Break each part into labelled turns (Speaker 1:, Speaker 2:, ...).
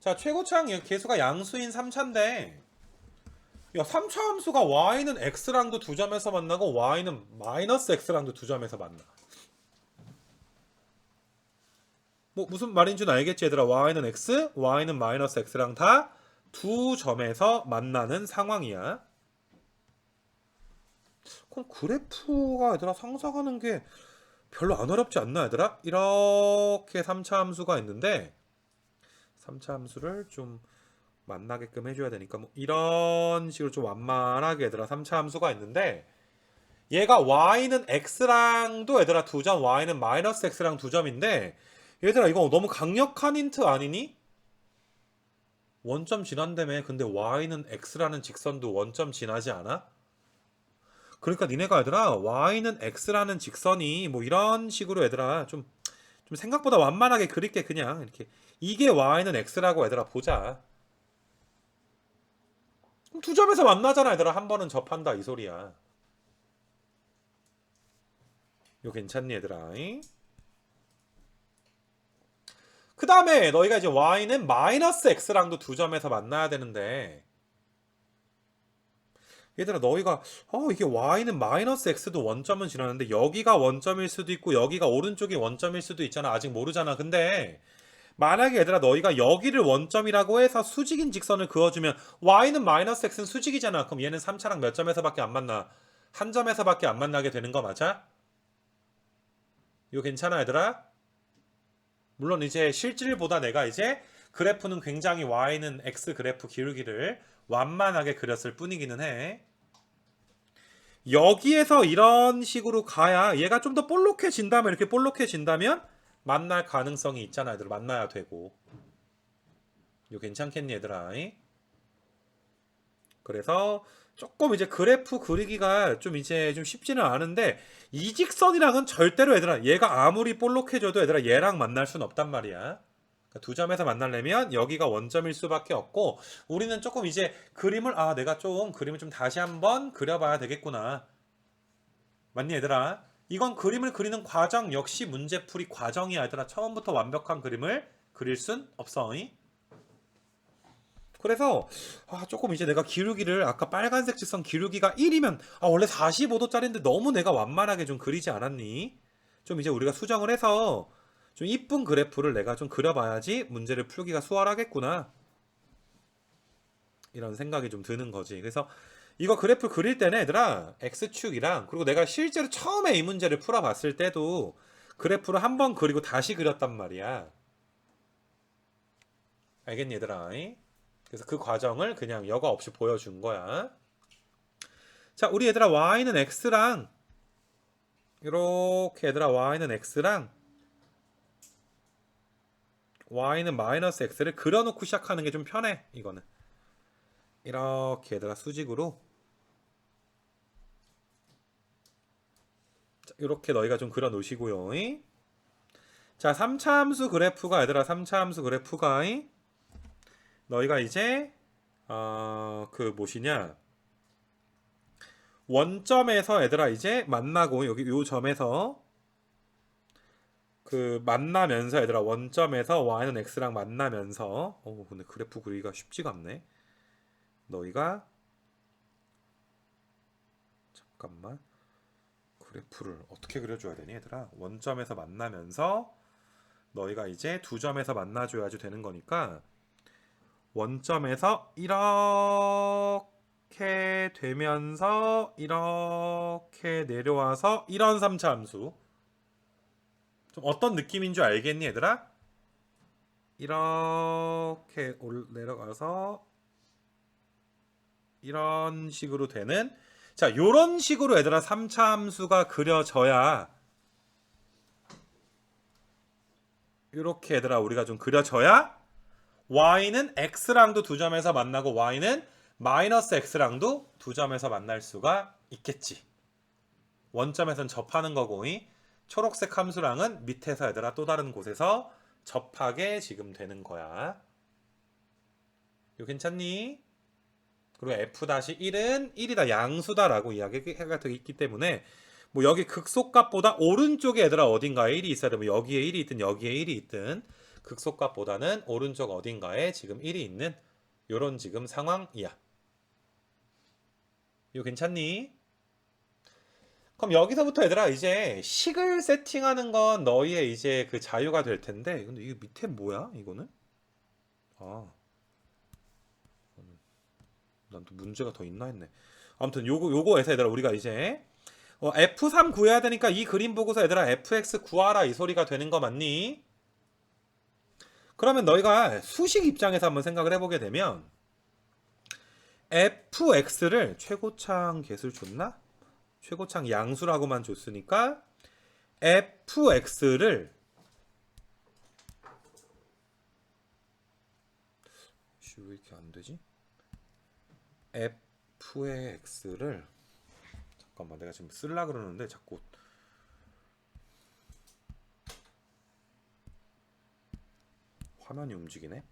Speaker 1: 자, 최고차항 개수가 양수인 3차인데 야, 3차 함수가 y는 x랑도 두 점에서 만나고 y는 마이너스 x랑도 두 점에서 만나. 뭐 무슨 말인 줄 알겠지 얘들아 y는 x, y는 마이너스 x랑 다 두 점에서 만나는 상황이야. 그럼 그래프가 얘들아 상상하는 게 별로 안 어렵지 않나 얘들아? 이렇게 3차 함수가 있는데 3차 함수를 좀 만나게끔 해줘야 되니까 뭐 이런 식으로 좀 완만하게 얘들아 3차 함수가 있는데 얘가 y는 x랑도 얘들아 두 점, y는 마이너스 x랑 두 점인데 얘들아 이거 너무 강력한 힌트 아니니? 원점 지난다며 근데 y는 x라는 직선도 원점 지나지 않아? 그러니까 니네가 얘들아 y는 x라는 직선이 뭐 이런 식으로 얘들아 좀, 좀 생각보다 완만하게 그릴게 그냥. 이렇게. 이게 y는 x라고 얘들아 보자. 두 점에서 만나잖아 얘들아. 한 번은 접한다 이 소리야. 이거 괜찮니 얘들아? 그 다음에 너희가 이제 y는 마이너스 x랑도 두 점에서 만나야 되는데 얘들아 너희가 어 이게 y는 마이너스 x도 원점은 지나는데 여기가 원점일 수도 있고 여기가 오른쪽이 원점일 수도 있잖아 아직 모르잖아 근데 만약에 얘들아 너희가 여기를 원점이라고 해서 수직인 직선을 그어주면 y는 마이너스 x는 수직이잖아 그럼 얘는 3차랑 몇 점에서밖에 안 만나 한 점에서밖에 안 만나게 되는 거 맞아? 이거 괜찮아 얘들아? 물론 이제 실질보다 내가 이제 그래프는 굉장히 y는 x 그래프 기울기를 완만하게 그렸을 뿐이기는 해. 여기에서 이런 식으로 가야 얘가 좀 더 볼록해진다면 이렇게 볼록해진다면 만날 가능성이 있잖아 얘들 만나야 되고. 이거 괜찮겠니 얘들아? 그래서 조금 이제 그래프 그리기가 좀 이제 좀 쉽지는 않은데 이 직선이랑은 절대로 얘들아 얘가 아무리 볼록해져도 얘들아 얘랑 만날 순 없단 말이야 그러니까 두 점에서 만나려면 여기가 원점일 수밖에 없고 우리는 조금 이제 그림을 아 내가 좀 그림을 좀 다시 한번 그려봐야 되겠구나 맞니 얘들아 이건 그림을 그리는 과정 역시 문제풀이 과정이야 얘들아 처음부터 완벽한 그림을 그릴 순 없어 이? 그래서 아 조금 이제 내가 기울기를 아까 빨간색 직선 기울기가 1이면 아 원래 45도짜리인데 너무 내가 완만하게 좀 그리지 않았니? 좀 이제 우리가 수정을 해서 좀 이쁜 그래프를 내가 좀 그려봐야지 문제를 풀기가 수월하겠구나. 이런 생각이 좀 드는 거지. 그래서 이거 그래프 그릴 때는 얘들아 x축이랑 그리고 내가 실제로 처음에 이 문제를 풀어봤을 때도 그래프를 한 번 그리고 다시 그렸단 말이야. 알겠니 얘들아? 그래서 그 과정을 그냥 여과 없이 보여준 거야. 자, 우리 얘들아 y는 x랑 이렇게 얘들아 y는 x랑 y는 마이너스 x를 그려놓고 시작하는 게 좀 편해. 이거는 이렇게 얘들아 수직으로 자, 이렇게 너희가 좀 그려 놓으시고요. 자, 3차 함수 그래프가 얘들아 3차 함수 그래프가 너희가 이제 어, 그 무엇이냐 원점에서 얘들아 이제 만나고 여기 요 점에서 그 만나면서 얘들아 원점에서 y는 x랑 만나면서. 어 근데 그래프 그리기가 쉽지가 않네. 너희가 잠깐만. 그래프를 어떻게 그려줘야 되니 얘들아? 원점에서 만나면서 너희가 이제 두 점에서 만나줘야지 되는 거니까 원점에서 이렇게 되면서 이렇게 내려와서 이런 3차 함수 좀 어떤 느낌인 줄 알겠니 얘들아? 이렇게 올 내려가서 이런 식으로 되는 자 요런 식으로 얘들아 3차 함수가 그려져야 이렇게 얘들아 우리가 좀 그려져야 y는 x랑도 두 점에서 만나고 y는 마이너스 x랑도 두 점에서 만날 수가 있겠지. 원점에선 접하는 거고 이 초록색 함수랑은 밑에서 얘들아 또 다른 곳에서 접하게 지금 되는 거야. 이거 괜찮니? 그리고 f-1은 1이다 양수다라고 이야기가 되어 있기 때문에 뭐 여기 극소값보다 오른쪽에 얘들아 어딘가에 1이 있어야 되면 여기에 1이 있든 여기에 1이 있든 극소값보다는 오른쪽 어딘가에 지금 1이 있는 요런 지금 상황이야. 이거 괜찮니? 그럼 여기서부터 얘들아 이제 식을 세팅하는 건 너희의 이제 그 자유가 될 텐데 근데 이게 밑에 뭐야 이거는? 아, 난 또 문제가 더 있나 했네. 아무튼 요거 요거에서 얘들아 우리가 이제 어, F3 구해야 되니까 이 그림 보고서 얘들아 FX 구하라 이 소리가 되는 거 맞니? 그러면 너희가 수식 입장에서 한번 생각을 해보게 되면 fx를 최고창 개수를 줬나? 최고창 양수라고만 줬으니까 fx를 씨, 왜 이렇게 안 되지? f의 x를 잠깐만 내가 지금 쓸라 그러는데 자꾸 화면이 움직이네.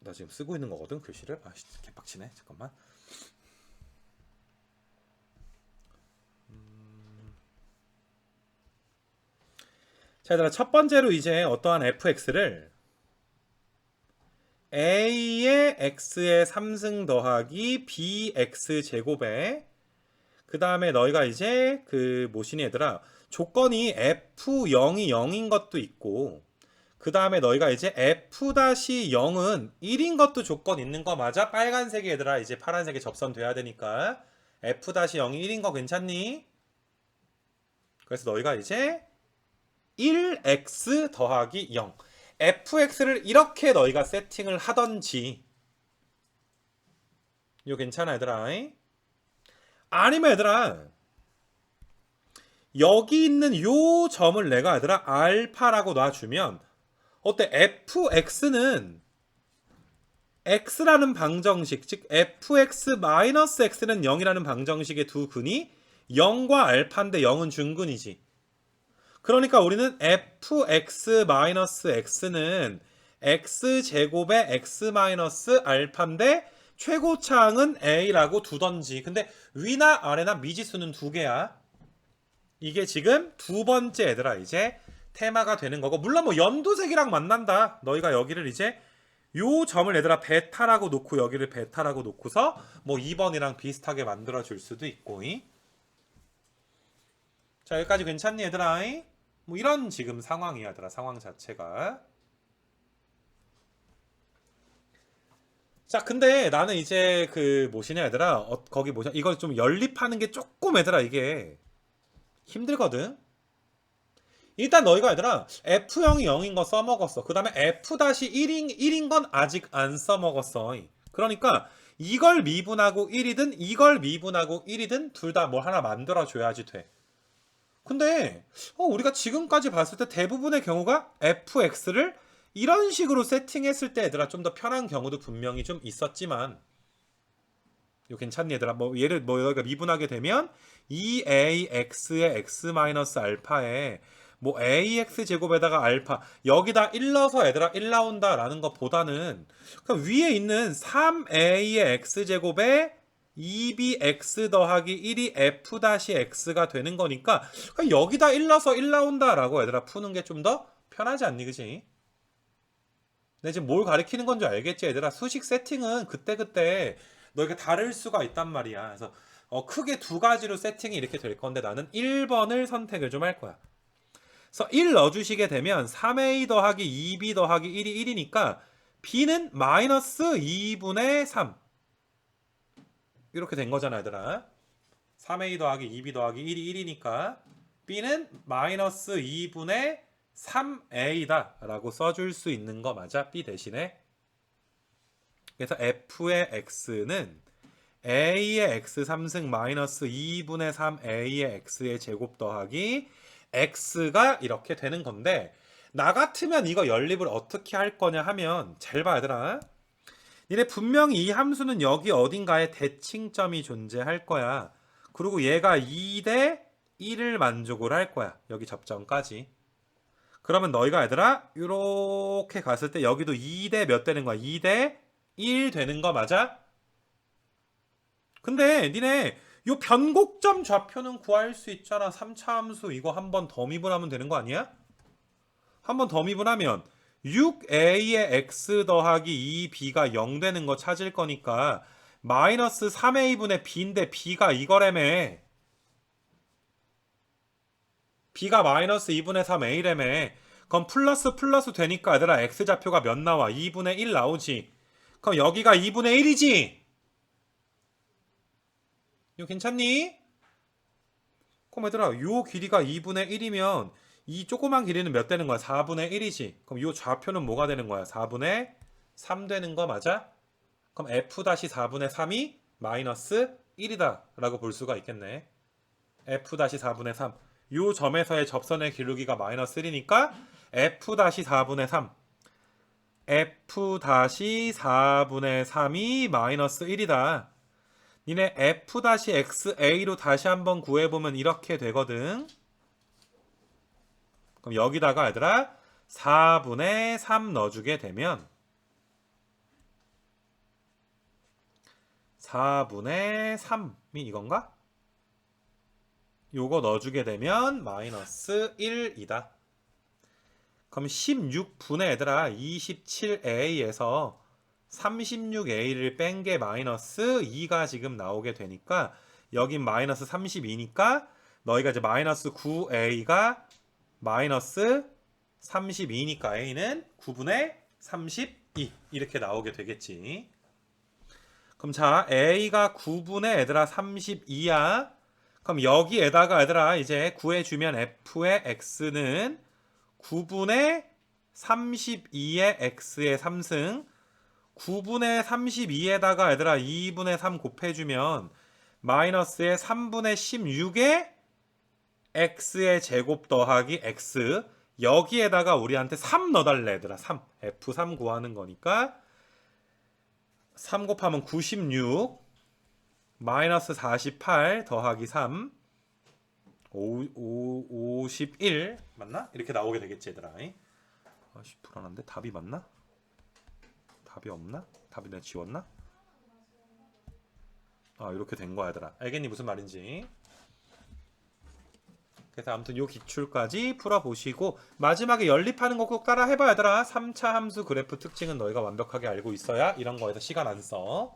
Speaker 1: 나 지금 쓰고 있는 거거든 글씨를. 아, 씨, 개빡치네. 잠깐만. 자, 얘들아 첫 번째로 이제 어떠한 fx를 a의 x의 3승 더하기 bx 제곱에 그 다음에 너희가 이제 그 뭐시니 얘들아 조건이 f0이 0인 것도 있고 그 다음에 너희가 이제 f-0은 1인 것도 조건 있는 거 맞아? 빨간색이 얘들아 이제 파란색에 접선돼야 되니까 f-0이 1인 거 괜찮니? 그래서 너희가 이제 1x 더하기 0 fx를 이렇게 너희가 세팅을 하던지. 이거 괜찮아 얘들아? 아니면 얘들아 여기 있는 요 점을 내가 얘들아 알파라고 놔주면 어때? fx는 x라는 방정식 즉 fx-x는 0이라는 방정식의 두 근이 0과 알파인데 0은 중근이지 그러니까 우리는 fx-x는 x제곱의 x-알파인데 최고차항은 a라고 두던지. 근데 위나 아래나 미지수는 두 개야. 이게 지금 두 번째 얘들아 이제 테마가 되는 거고. 물론 뭐 연두색이랑 만난다. 너희가 여기를 이제 요 점을 얘들아 베타라고 놓고 여기를 베타라고 놓고서 뭐 2번이랑 비슷하게 만들어 줄 수도 있고. 이? 자 여기까지 괜찮니 얘들아? 이? 뭐 이런 지금 상황이야 얘들아 상황 자체가. 자 근데 나는 이제 그 뭐시냐 얘들아? 어, 거기 뭐냐? 이걸 좀 연립하는 게 조금 얘들아 이게 힘들거든? 일단 너희가 얘들아 F형이 0인 거 써먹었어. 그 다음에 F-1인 1인 건 아직 안 써먹었어. 그러니까 이걸 미분하고 1이든 이걸 미분하고 1이든 둘 다 뭐 하나 만들어줘야지 돼 근데 어, 우리가 지금까지 봤을 때 대부분의 경우가 fx를 이런 식으로 세팅했을 때 얘들아 좀 더 편한 경우도 분명히 좀 있었지만 이거 괜찮니 얘들아? 뭐 얘를 뭐 여기가 미분하게 되면 2ax의 x-알파에 뭐 ax 제곱에다가 알파 여기다 1 넣어서 얘들아 1 나온다라는 것보다는 그냥 위에 있는 3a의 x 제곱에 2bx 더하기 1이 f-x가 되는 거니까 그냥 여기다 1 넣어서 1 나온다라고 얘들아 푸는 게 좀 더 편하지 않니 그지? 근데 지금 뭘 가리키는 건지 알겠지 얘들아? 수식 세팅은 그때그때 너희가 다를 수가 있단 말이야. 그래서 어, 크게 두 가지로 세팅이 이렇게 될 건데 나는 1번을 선택을 좀 할 거야. 그래서 1 넣어주시게 되면 3a 더하기 2b 더하기 1이 1이니까 b는 마이너스 2분의 3 이렇게 된 거잖아 얘들아. 3a 더하기 2b 더하기 1이 1이니까 b는 마이너스 2분의 3a다 라고 써줄 수 있는 거 맞아? b 대신에. 그래서 f의 x는 a의 x 3승 마이너스 2분의 3a의 x의 제곱 더하기 x가 이렇게 되는 건데 나 같으면 이거 연립을 어떻게 할 거냐 하면 잘 봐 얘들아 니네 분명히 이 함수는 여기 어딘가에 대칭점이 존재할 거야. 그리고 얘가 2대 1을 만족을 할 거야. 여기 접점까지. 그러면 너희가 얘들아 이렇게 갔을 때 여기도 2대 몇 되는 거야? 2대 1 되는 거 맞아? 근데 니네 요 변곡점 좌표는 구할 수 있잖아. 3차 함수 이거 한 번 더 미분하면 되는 거 아니야? 한 번 더 미분하면 6a의 x 더하기 2b가 0 되는 거 찾을 거니까 마이너스 3a분의 b인데 b가 이거래매. b가 마이너스 2분의 3a래매. 그럼 플러스 플러스 되니까 얘들아 x좌표가 몇 나와? 2분의 1 나오지. 그럼 여기가 2분의 1이지? 이거 괜찮니? 그럼 얘들아 요 길이가 2분의 1이면 이 조그만 길이는 몇 되는 거야? 4분의 1이지. 그럼 요 좌표는 뭐가 되는 거야? 4분의 3 되는 거 맞아? 그럼 f-4분의 3이 마이너스 1이다 라고 볼 수가 있겠네. f-4분의 3. 요 점에서의 접선의 기울기가 마이너스 1이니까 f-4분의 3. f-4분의 3이 마이너스 1이다. 니네 f-xa로 다시 한번 구해보면 이렇게 되거든. 그럼 여기다가 얘들아 4분의 3 넣어주게 되면 4분의 3이 이건가? 요거 넣어주게 되면 마이너스 1이다. 그럼 16분의 얘들아 27a에서 36a를 뺀 게 마이너스 2가 지금 나오게 되니까 여긴 마이너스 32니까 너희가 이제 마이너스 9a가 마이너스 32니까 a는 9분의 32 이렇게 나오게 되겠지. 그럼 자 a가 9분의 얘들아 32야. 그럼 여기에다가 얘들아 이제 구해주면 f의 x는 9분의 32의 x의 3승 9분의 32에다가 얘들아 2분의 3 곱해주면 마이너스의 3분의 16의 x의 제곱 더하기 x 여기에다가 우리한테 3 넣어달래 얘들아 3 f3 구하는 거니까 3 곱하면 96 마이너스 48 더하기 3 오, 오, 51 맞나? 이렇게 나오게 되겠지 얘들아 아씨 불안한데 답이 맞나? 답이 없나? 답이 내가 지웠나? 아 이렇게 된 거야 얘들아 알겠니 무슨 말인지 그래서 아무튼 요 기출까지 풀어보시고 마지막에 연립하는 거 꼭 따라 해봐 얘들아 3차 함수 그래프 특징은 너희가 완벽하게 알고 있어야 이런 거에서 시간 안 써.